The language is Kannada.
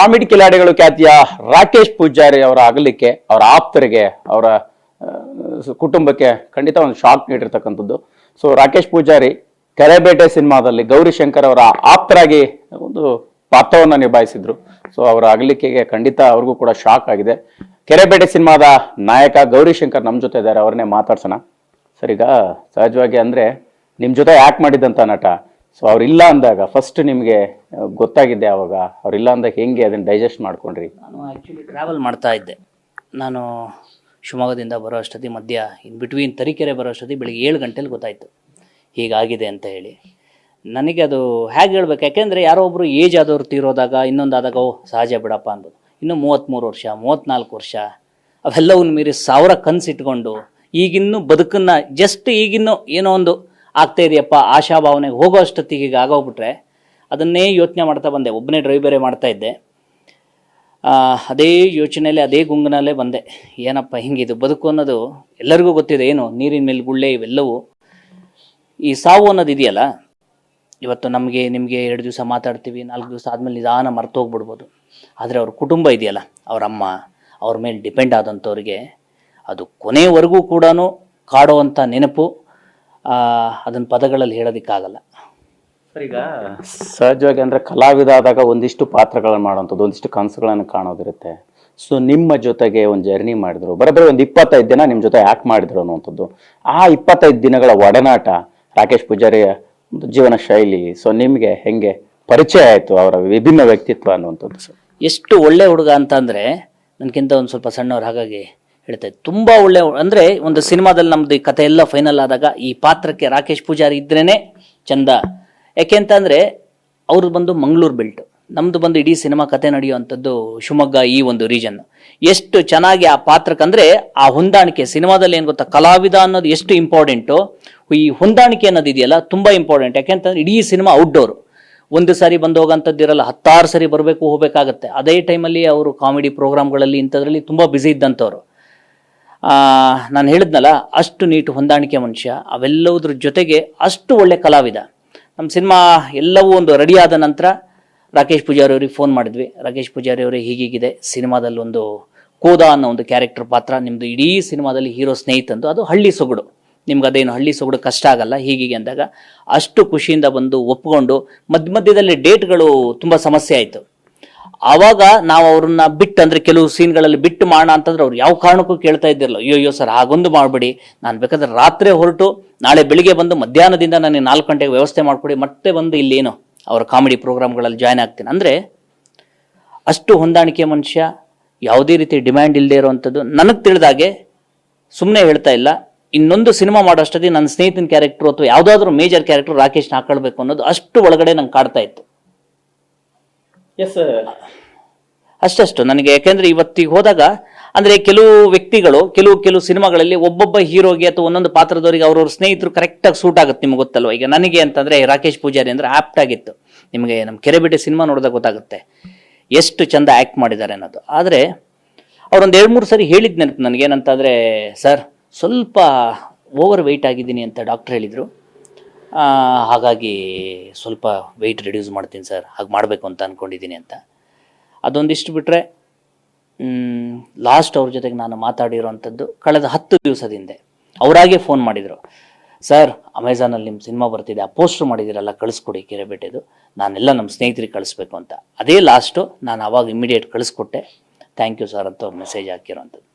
ಕಾಮಿಡಿ ಕಿಲಾಡಿಗಳು ಖ್ಯಾತಿಯ ರಾಕೇಶ್ ಪೂಜಾರಿ ಅವರ ಆಗಲಿಕ್ಕೆ ಅವರ ಆಪ್ತರಿಗೆ, ಅವರ ಕುಟುಂಬಕ್ಕೆ ಖಂಡಿತ ಒಂದು ಶಾಕ್ ನೀಡಿರ್ತಕ್ಕಂಥದ್ದು. ಸೊ ರಾಕೇಶ್ ಪೂಜಾರಿ ಕರೆಬೇಟೆ ಸಿನಿಮಾದಲ್ಲಿ ಗೌರಿಶಂಕರ್ ಅವರ ಆಪ್ತರಾಗಿ ಒಂದು ಪಾತ್ರವನ್ನು ನಿಭಾಯಿಸಿದ್ರು. ಸೊ ಅವರ ಅಗಲಿಕೆಗೆ ಖಂಡಿತ ಅವ್ರಿಗೂ ಕೂಡ ಶಾಕ್ ಆಗಿದೆ. ಕೆರೆಬೇಟೆ ಸಿನಿಮಾದ ನಾಯಕ ಗೌರಿಶಂಕರ್ ನಮ್ಮ ಜೊತೆ ಇದ್ದಾರೆ, ಅವ್ರನ್ನೇ ಮಾತಾಡ್ಸೋಣ. ಸರಿಗ? ಸಹಜವಾಗಿ ಅಂದ್ರೆ ನಿಮ್ ಜೊತೆ ಆಕ್ಟ್ ಮಾಡಿದ್ದಂತ ನಟ ಸೊ ಅವ್ರಿಲ್ಲ ಅಂದಾಗ ಫಸ್ಟ್ ನಿಮಗೆ ಗೊತ್ತಾಗಿದ್ದೆ ಅವಾಗ. ಅವ್ರಿಲ್ಲ ಅಂದಾಗ ಹೆಂಗೆ ಅದನ್ನು ಡೈಜೆಸ್ಟ್ ಮಾಡ್ಕೊಂಡ್ರಿ? ನಾನು ಆ್ಯಕ್ಚುಲಿ ಟ್ರಾವೆಲ್ ಮಾಡ್ತಾ ಇದ್ದೆ. ನಾನು ಶಿವಮೊಗ್ಗದಿಂದ ಬರೋ ಅಷ್ಟೊತ್ತಿ ಮಧ್ಯ ಇನ್ ಬಿಟ್ವೀನ್ ತರೀಕೆರೆ ಬರೋ ಅಷ್ಟೊತ್ತಿ ಬೆಳಿಗ್ಗೆ ಏಳು ಗಂಟೆಲಿ ಗೊತ್ತಾಯಿತು. ಹೀಗಾಗಿದೆ ಅಂತ ಹೇಳಿ. ನನಗೆ ಅದು ಹೇಗೆ ಹೇಳ್ಬೇಕು? ಯಾಕೆಂದರೆ ಯಾರೋ ಒಬ್ಬರು ಏಜ್ ಆದವ್ರು ತೀರೋದಾಗ, ಇನ್ನೊಂದಾದಾಗ ಓ ಸಹಜ ಬಿಡಪ್ಪ ಅನ್ಬೋದು ಇನ್ನು ಮೂವತ್ತ್ಮೂರು ವರ್ಷ, ಮೂವತ್ತ್ನಾಲ್ಕು ವರ್ಷ, ಅವೆಲ್ಲವನ್ನು ಮೀರಿ ಸಾವಿರ ಕನಸಿಟ್ಕೊಂಡು ಈಗಿನ್ನೂ ಬದುಕನ್ನು ಜಸ್ಟ್ ಈಗಿನ್ನೂ ಏನೋ ಒಂದು ಆಗ್ತಾ ಇದೆಯಪ್ಪ ಆಶಾಭಾವನೆಗೆ ಹೋಗೋ ಅಷ್ಟೊತ್ತಿಗೆ ಈಗ ಆಗೋಗ್ಬಿಟ್ರೆ, ಅದನ್ನೇ ಯೋಚನೆ ಮಾಡ್ತಾ ಬಂದೆ, ಒಬ್ಬನೇ ಡ್ರೈವ್ ಮಾಡ್ತಾ ಇದ್ದೆ. ಅದೇ ಯೋಚನೆಯಲ್ಲಿ, ಅದೇ ಗುಂಗನಲ್ಲೇ ಬಂದೆ. ಏನಪ್ಪ ಹಿಂಗಿದು, ಬದುಕು ಅನ್ನೋದು ಎಲ್ಲರಿಗೂ ಗೊತ್ತಿದೆ, ಏನು ನೀರಿನ ಮೇಲೆ ಗುಳ್ಳೆ ಇವೆಲ್ಲವೂ. ಈ ಸಾವು ಅನ್ನೋದು ಇದೆಯಲ್ಲ, ಇವತ್ತು ನಮಗೆ, ನಿಮಗೆ ಎರಡು ದಿವಸ ಮಾತಾಡ್ತೀವಿ, ನಾಲ್ಕು ದಿವಸ ಆದಮೇಲೆ ನಿಧಾನ ಮರ್ತೋಗ್ಬಿಡ್ಬೋದು ಆದರೆ ಅವ್ರ ಕುಟುಂಬ ಇದೆಯಲ್ಲ, ಅವ್ರ ಅಮ್ಮ, ಅವ್ರ ಮೇಲೆ ಡಿಪೆಂಡ್ ಆದಂಥವ್ರಿಗೆ ಅದು ಕೊನೆವರೆಗೂ ಕೂಡ ಕಾಡುವಂಥ ನೆನಪು ಅದನ್ನು ಪದಗಳಲ್ಲಿ ಹೇಳೋದಕ್ಕಾಗಲ್ಲ. ಸರ್ ಈಗ ಸಹಜವಾಗಿ ಅಂದ್ರೆ ಕಲಾವಿದ ಆದಾಗ ಒಂದಿಷ್ಟು ಪಾತ್ರಗಳನ್ನು ಮಾಡುವಂಥದ್ದು ಒಂದಿಷ್ಟು ಕನಸುಗಳನ್ನು ಕಾಣೋದಿರುತ್ತೆ. ಸೊ ನಿಮ್ಮ ಜೊತೆಗೆ ಒಂದು ಜರ್ನಿ ಮಾಡಿದ್ರು. ಬರೋಬ್ಬರಿ ಒಂದು ಇಪ್ಪತ್ತೈದು ದಿನ ನಿಮ್ಮ ಜೊತೆ ಯಾಕೆ ಮಾಡಿದ್ರು ಅನ್ನುವಂಥದ್ದು. ಆ ಇಪ್ಪತ್ತೈದು ದಿನಗಳ ಒಡನಾಟ ರಾಕೇಶ್ ಪೂಜಾರಿಯ ಒಂದು ಜೀವನ ಶೈಲಿ ಸೊ ನಿಮಗೆ ಹೆಂಗೆ ಪರಿಚಯ ಆಯಿತು ಅವರ ವಿಭಿನ್ನ ವ್ಯಕ್ತಿತ್ವ ಅನ್ನುವಂಥದ್ದು ಸರ್ ಎಷ್ಟು ಒಳ್ಳೆ ಹುಡುಗ ಅಂತಂದರೆ ನನಗಿಂತ ಒಂದು ಸ್ವಲ್ಪ ಸಣ್ಣವ್ರು ಹಾಗಾಗಿ ಹೇಳ್ತಾ ಇದ್ದೆ. ತುಂಬಾ ಒಳ್ಳೆ ಅಂದ್ರೆ ಒಂದು ಸಿನಿಮಾದಲ್ಲಿ ನಮ್ದು ಈ ಕಥೆ ಎಲ್ಲ ಫೈನಲ್ ಆದಾಗ ಈ ಪಾತ್ರಕ್ಕೆ ರಾಕೇಶ್ ಪೂಜಾರಿ ಇದ್ರೇನೆ ಚಂದ. ಯಾಕೆ ಅಂತಂದರೆ ಅವ್ರದ್ದು ಬಂದು ಮಂಗಳೂರು ಬೆಲ್ಟ್ ನಮ್ದು ಬಂದು ಇಡೀ ಸಿನಿಮಾ ಕತೆ ನಡೆಯುವಂಥದ್ದು ಶಿವಮೊಗ್ಗ ಈ ಒಂದು ರೀಜನ್ ಎಷ್ಟು ಚೆನ್ನಾಗಿ ಆ ಪಾತ್ರಕ್ಕೆ ಅಂದ್ರೆ ಆ ಹೊಂದಾಣಿಕೆ, ಸಿನಿಮಾದಲ್ಲಿ ಏನು ಗೊತ್ತಾ, ಕಲಾವಿದ ಅನ್ನೋದು ಎಷ್ಟು ಇಂಪಾರ್ಟೆಂಟು ಈ ಹೊಂದಾಣಿಕೆ ಅನ್ನೋದು ಇದೆಯಲ್ಲ, ತುಂಬಾ ಇಂಪಾರ್ಟೆಂಟ್ ಯಾಕೆಂತಂದ್ರೆ ಇಡೀ ಸಿನಿಮಾ ಔಟ್ಡೋರ್ ಒಂದು ಸಾರಿ ಬಂದು ಹೋಗೋಂಥದ್ದು ಇರಲ್ಲ, ಹತ್ತಾರು ಸರಿ ಬರಬೇಕು ಹೋಗಬೇಕಾಗತ್ತೆ. ಅದೇ ಟೈಮಲ್ಲಿ ಅವರು ಕಾಮಿಡಿ ಪ್ರೋಗ್ರಾಮ್ಗಳಲ್ಲಿ ಇಂಥದ್ರಲ್ಲಿ ತುಂಬ ಬ್ಯುಸಿ ಇದ್ದಂಥವ್ರು. ನಾನು ಹೇಳಿದ್ನಲ್ಲ, ಅಷ್ಟು ನೀಟು ಹೊಂದಾಣಿಕೆ ಮನುಷ್ಯ, ಅವೆಲ್ಲವುದ್ರ ಜೊತೆಗೆ ಅಷ್ಟು ಒಳ್ಳೆ ಕಲಾವಿದ. ನಮ್ಮ ಸಿನಿಮಾ ಎಲ್ಲವೂ ಒಂದು ರೆಡಿ ಆದ ನಂತರ ರಾಕೇಶ್ ಪೂಜಾರಿ ಅವ್ರಿಗೆ ಫೋನ್ ಮಾಡಿದ್ವಿ. ರಾಕೇಶ್ ಪೂಜಾರಿ ಅವರೇ ಹೀಗೀಗಿದೆ, ಸಿನಿಮಾದಲ್ಲಿ ಒಂದು ಕೋದ ಅನ್ನೋ ಒಂದು ಕ್ಯಾರೆಕ್ಟರ್ ಪಾತ್ರ ನಿಮ್ಮದು ಇಡೀ ಸಿನಿಮಾದಲ್ಲಿ ಹೀರೋ ಸ್ನೇಹಿತಂದು, ಅದು ಹಳ್ಳಿ ಸೊಗಡು. ನಿಮ್ಗೆ ಅದೇನು ಹಳ್ಳಿ ಸೊಗಡು ಕಷ್ಟ ಆಗಲ್ಲ, ಹೀಗೀಗೆ ಅಂದಾಗ ಅಷ್ಟು ಖುಷಿಯಿಂದ ಬಂದು ಒಪ್ಕೊಂಡು ಮಧ್ಯ ಮಧ್ಯದಲ್ಲಿ ಡೇಟ್ಗಳು ತುಂಬ ಸಮಸ್ಯೆ ಆಯಿತು. ಆವಾಗ ನಾವು ಅವ್ರನ್ನ ಬಿಟ್ಟು, ಅಂದ್ರೆ ಕೆಲವು ಸೀನ್ಗಳಲ್ಲಿ ಬಿಟ್ಟು ಮಾಡೋಣ ಅಂತಂದ್ರೆ ಅವ್ರು ಯಾವ ಕಾರಣಕ್ಕೂ ಕೇಳ್ತಾ ಇದ್ದಿರಲ್ಲ ಅಯ್ಯೋ ಸರ್, ಹಾಗೊಂದು ಮಾಡಬೇಡಿ, ನಾನು ಬೇಕಾದ್ರೆ ರಾತ್ರಿ ಹೊರಟು, ನಾಳೆ ಬೆಳಿಗ್ಗೆ ಬಂದು ಮಧ್ಯಾಹ್ನದಿಂದ ನನಗೆ ನಾಲ್ಕು ಗಂಟೆಗೆ ವ್ಯವಸ್ಥೆ ಮಾಡಿಕೊಡಿ, ಮತ್ತೆ ಬಂದು ಇಲ್ಲೇನು ಅವರ ಕಾಮಿಡಿ ಪ್ರೋಗ್ರಾಮ್ಗಳಲ್ಲಿ ಜಾಯ್ನ್ ಆಗ್ತೀನಿ. ಅಂದರೆ ಅಷ್ಟು ಹೊಂದಾಣಿಕೆ ಮನುಷ್ಯ, ಯಾವುದೇ ರೀತಿ ಡಿಮ್ಯಾಂಡ್ ಇಲ್ಲದೆ ಇರುವಂಥದ್ದು ನನಗೆ ತಿಳಿದಾಗೆ ಸುಮ್ಮನೆ ಹೇಳ್ತಾ ಇಲ್ಲ. ಇನ್ನೊಂದು ಸಿನಿಮಾ ಮಾಡೋಷ್ಟೊತ್ತಿಗೆ ನನ್ನ ಸ್ನೇಹಿತನ ಕ್ಯಾರೆಕ್ಟ್ರು ಅಥವಾ ಯಾವುದಾದ್ರೂ ಮೇಜರ್ ಕ್ಯಾರೆಕ್ಟರ್ ರಾಕೇಶ್ನ ಹಾಕೊಳ್ಬೇಕು ಅನ್ನೋದು ಅಷ್ಟು ಒಳಗಡೆ ನಂಗೆ ಕಾಡ್ತಾ ಇತ್ತು. ಎಸ್ ಅಷ್ಟಷ್ಟು ನನಗೆ ಯಾಕೆಂದ್ರೆ ಇವತ್ತಿಗೆ ಹೋದಾಗ, ಅಂದ್ರೆ ಕೆಲವು ವ್ಯಕ್ತಿಗಳು, ಕೆಲವು ಕೆಲವು ಸಿನಿಮಾಗಳಲ್ಲಿ ಒಬ್ಬೊಬ್ಬ ಹೀರೋಗೆ ಅಥವಾ ಒಂದೊಂದು ಪಾತ್ರದವರಿಗೆ ಅವ್ರವ್ರ ಸ್ನೇಹಿತರು ಕರೆಕ್ಟಾಗಿ ಸೂಟ್ ಆಗುತ್ತೆ ನಿಮ್ಗೆ ಗೊತ್ತಲ್ವ? ಈಗ ನನಗೆ ಅಂತಂದ್ರೆ ರಾಕೇಶ್ ಪೂಜಾರಿ ಅಂದ್ರೆ ಆಪ್ಟ್ ಆಗಿತ್ತು. ನಿಮಗೆ ನಮ್ಮ ಕೆರೆಬಿಟ್ಟೆ ಸಿನಿಮಾ ನೋಡಿದಾಗ ಗೊತ್ತಾಗುತ್ತೆ ಎಷ್ಟು ಚಂದ ಆ್ಯಕ್ಟ್ ಮಾಡಿದ್ದಾರೆ ಅನ್ನೋದು. ಆದರೆ ಅವ್ರೊಂದು ಎರಡು, ಮೂರು ಸರಿ ಹೇಳಿದ್ ನೆನಪು ಏನಂತಂದ್ರೆ, ಸರ್, ಸ್ವಲ್ಪ ಓವರ್ ವೆಯ್ಟ್ ಆಗಿದ್ದೀನಿ ಅಂತ ಡಾಕ್ಟರ್ ಹೇಳಿದರು. ಹಾಗಾಗಿ ಸ್ವಲ್ಪ ವೆಯ್ಟ್ ರಿಡ್ಯೂಸ್ ಮಾಡ್ತೀನಿ ಸರ್ ಹಾಗೆ ಮಾಡಬೇಕು ಅಂತ ಅಂದ್ಕೊಂಡಿದ್ದೀನಿ ಅಂತ. ಅದೊಂದಿಷ್ಟು ಬಿಟ್ಟರೆ ಲಾಸ್ಟ್ ಅವ್ರ ಜೊತೆಗೆ ನಾನು ಮಾತಾಡಿರೋವಂಥದ್ದು ಕಳೆದ ಹತ್ತು ದಿವಸದ ಹಿಂದೆ ಅವರಾಗೆ ಫೋನ್ ಮಾಡಿದರು. ಸರ್ ಅಮೆಝಾನಲ್ಲಿ ನಿಮ್ಮ ಸಿನಿಮಾ ಬರ್ತಿದೆ. ಆ ಪೋಸ್ಟ್ರ್ ಮಾಡಿದ್ದೀರಲ್ಲ, ಕಳಿಸ್ಕೊಡಿ ಕೆರೆಬೇಟೆದು ನಾನೆಲ್ಲ ನಮ್ಮ ಸ್ನೇಹಿತರಿಗೆ ಕಳಿಸ್ಬೇಕು ಅಂತ. ಅದೇ ಲಾಸ್ಟು ನಾನು ಅವಾಗ ಇಮಿಡಿಯೇಟ್ ಕಳಿಸ್ಕೊಟ್ಟೆ. ಥ್ಯಾಂಕ್ ಯು ಸರ್ ಅಂತ ಮೆಸೇಜ್ ಹಾಕಿರೋಂಥದ್ದು.